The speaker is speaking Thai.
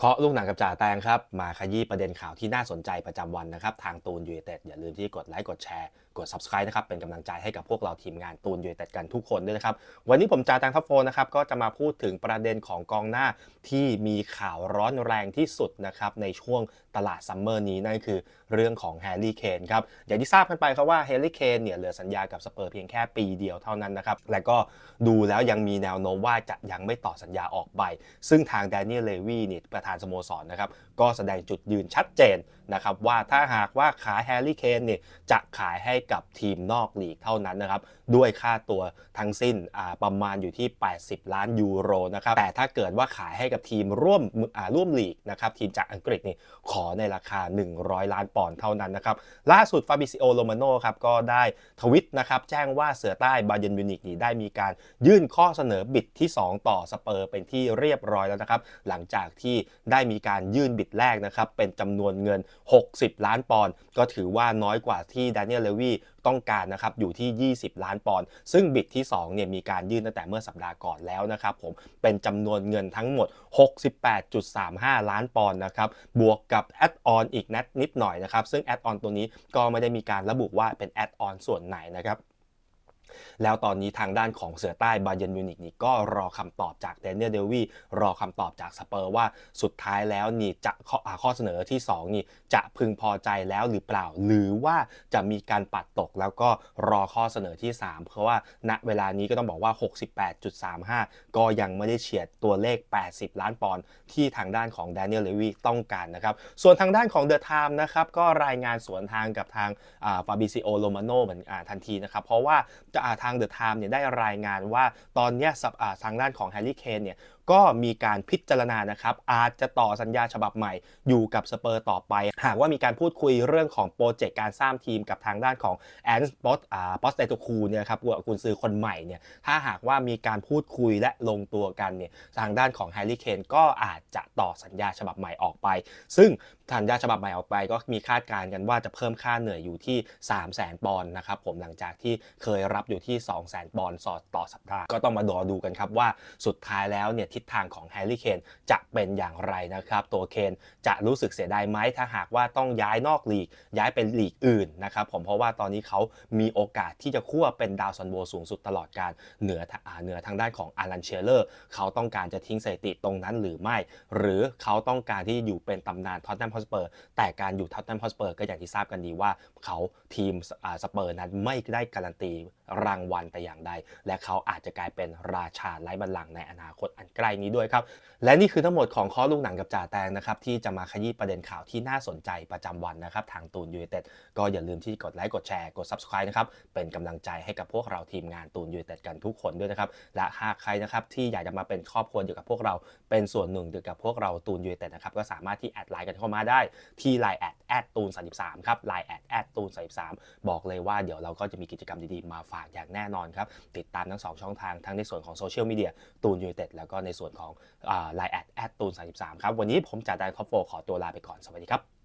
เคาะลูกหนังกับจ่าแตงครับ มาขยี้ประเด็นข่าวที่น่าสนใจประจำวันนะครับ ทางตูนยู i เต็ดอย่าลืมที่กดไลค์กดแชร์ กด subscribe นะครับ เป็นกำลังใจให้กับพวกเราทีมงานตูนยู i เต็ดกันทุกคนด้วยนะครับ วันนี้ผมจ่าแตงทัพโฟนนะครับ ก็จะมาพูดถึงประเด็นของกองหน้าที่มีข่าวร้อนแรงที่สุดนะครับ ในช่วงตลาดซัมเมอร์นี้นั่นคือเรื่องของแฮร์รี่เคนครับอย่างที่ทราบกันไปครับว่าแฮร์รี่เคนเนี่ยเหลือสัญญากับสเปอร์เพียงแค่ปีเดียวเท่านั้นนะครับและก็ดูแล้วยังมีแนวโน้มว่าจะยังไม่ต่อสัญญาออกไป ซึ่งทางแดเนียลเลวีนี่ประานสโมสรนะครับก็แสดงจุดยืนชัดเจนนะครับว่าถ้าหากว่าขายแฮร์รี่เคนเนี่ยจะขายให้กับทีมนอกลีกเท่านั้นนะครับด้วยค่าตัวทั้งสิ้นประมาณอยู่ที่ 80 ล้านยูโรนะครับแต่ถ้าเกิดว่าขายให้กับทีมร่วมร่วมลีกนะครับทีมจากอังกฤษนี่ขอในราคา 100 ล้านปอนด์เท่านั้นนะครับล่าสุดฟาบิซิโอโรมาโนครับก็ได้ทวิตนะครับแจ้งว่าเสือใต้บาเยนมิวนิกนี่ได้มีการยื่นข้อเสนอบิดที่ 2 ต่อสเปอร์เป็นที่เรียบร้อยแล้วนะครับหลังจากที่ ได้มีการยื่นบิดแรกนะครับเป็นจำนวนเงิน 60 ล้านปอนด์ก็ถือว่าน้อยกว่าที่ดานิเอลเลวีต้องการนะครับอยู่ที่ 20 ล้านปอนด์ซึ่งบิดที่2เนี่ยมีการยื่นตั้งแต่เมื่อสัปดาห์ก่อนแล้วนะครับผมเป็นจำนวนเงินทั้งหมด 68.35 ล้านปอนด์นะครับบวกกับแอดออนอีกนัดนิดหน่อยนะครับซึ่งแอดออนตัวนี้ก็ไม่ได้มีการระบุว่าเป็นแอดออนส่วนไหนนะครับ แล้วตอนนี้ทางด้านของเสือใต้บาเยนมิวนิกนี่ก็รอคำตอบจากเดนเนียลเดวีรอคำตอบจากสเปอร์ว่าสุดท้ายแล้วนี่จะข้อข้อเสนอที่ 2 นี่จะพึงพอใจแล้วหรือเปล่า หรือว่าจะมีการปัดตกแล้วก็รอข้อเสนอที่ 3 เพราะว่าณเวลานี้ก็ต้องบอกว่า 68.35 ก็ยังไม่ได้เฉียดตัวเลข 80 ล้านปอนด์ที่ทางด้านของแดเนียลเลวีต้องการนะครับ ส่วนทางด้านของเดอะไทม์นะครับก็รายงานสวนทางกับทางฟาบิซิโอโรมาโนเหมือนทันทีนะครับ เพราะว่าจทางเดอะไทม์เนี่ยได้รายงานว่าตอนนี้ทางด้านของแฮร์รี่เคนเนี่ย ก็มีการพิจารณานะครับ อาจจะต่อสัญญาฉบับใหม่อยู่กับสเปอร์ต่อไป หากว่ามีการพูดคุยเรื่องของโปรเจกต์การสร้างทีมกับทางด้านของแอนสปอตอ่าปอสเตโตคูเนี่ยครับกุนซือคนใหม่เนี่ยถ้าหากว่ามีการพูดคุยและลงตัวกันเนี่ยทางด้านของแฮร์รี่เคนก็อาจจะต่อสัญญาฉบับใหม่ออกไป ซึ่งสัญญาฉบับใหม่ออกไป ก็มีคาดการณ์กันว่าจะเพิ่มค่าเหนื่อยอยู่ที่ 3 0 0 0 0 0ปอนด์นะครับผมหลังจากที่เคยรับอยู่ที่ 2 0 0 0 0 0ปอนด์ต่อสัปดาห์ก็ต้องมาดอดูกันครับว่าสุดท้ายแล้วเนี่ยทศทางของแฮร์รี่เคนจะเป็นอย่างไรนะครับ ตัวเคนจะรู้สึกเสียดายไหมถ้าหากว่าต้องย้ายนอกลีก ย้ายเป็นลีกอื่นนะครับผมเพราะว่าตอนนี้เขามีโอกาสที่จะคั่วเป็นดาวซันโวสูงสุดตลอดการเหนือเหนือทางด้านของอารันเชลเลอร์ เขาต้องการจะทิ้งสถิติตรงนั้นหรือไม่ หรือเขาต้องการที่อยู่เป็นตำนานท็อตแนมฮอสเปอร์แต่การอยู่ท็อตแนมฮอสเปอร์ก็อย่างที่ทราบกันดีว่าเขาทีมสเปอร์นั้นไม่ได้การันตีรางวัลแต่อย่างใด และเขาอาจจะกลายเป็นราชาไร้บัลลังก์ในอนาคตอันใกล้นี้ด้วยครับ และนี่คือทั้งหมดของข้อลูกหนังกับจ่าแตงนะครับที่จะมาขยี้ประเด็นข่าวที่น่าสนใจประจำวันนะครับทางตูนยูเต็ดก็อย่าลืมที่กดไลค์กดแชร์กด subscribe นะครับเป็นกำลังใจให้กับพวกเราทีมงานตูนยูเต็ดกันทุกคนด้วยนะครับและหากใครนะครับที่อยากจะมาเป็นครอบครัวเดียวกับพวกเราเป็นส่วนหนึ่งเดียวกับพวกเราตูนยูเต็ดนะครับก็สามารถที่แอดไลน์กันเข้ามาได้ที่ Line แอดแอดตูน33ครับ Line แอดแอดตูน33บอกเลยว่าเดี๋ยวเราก็จะมีกิจกรรมดีๆมาฝากอย่างแน่นอนครับติดตามทั้ง 2 ช่องทางทั้งในส่วนของโซเชียลมีเดียตูนยูเต็ดแล้วก็ในส่วนของไลน์แอดแอดตูน33ครับ วันนี้ผมจ่าแดนคอฟโฟขอตัวลาไปก่อน สวัสดีครับ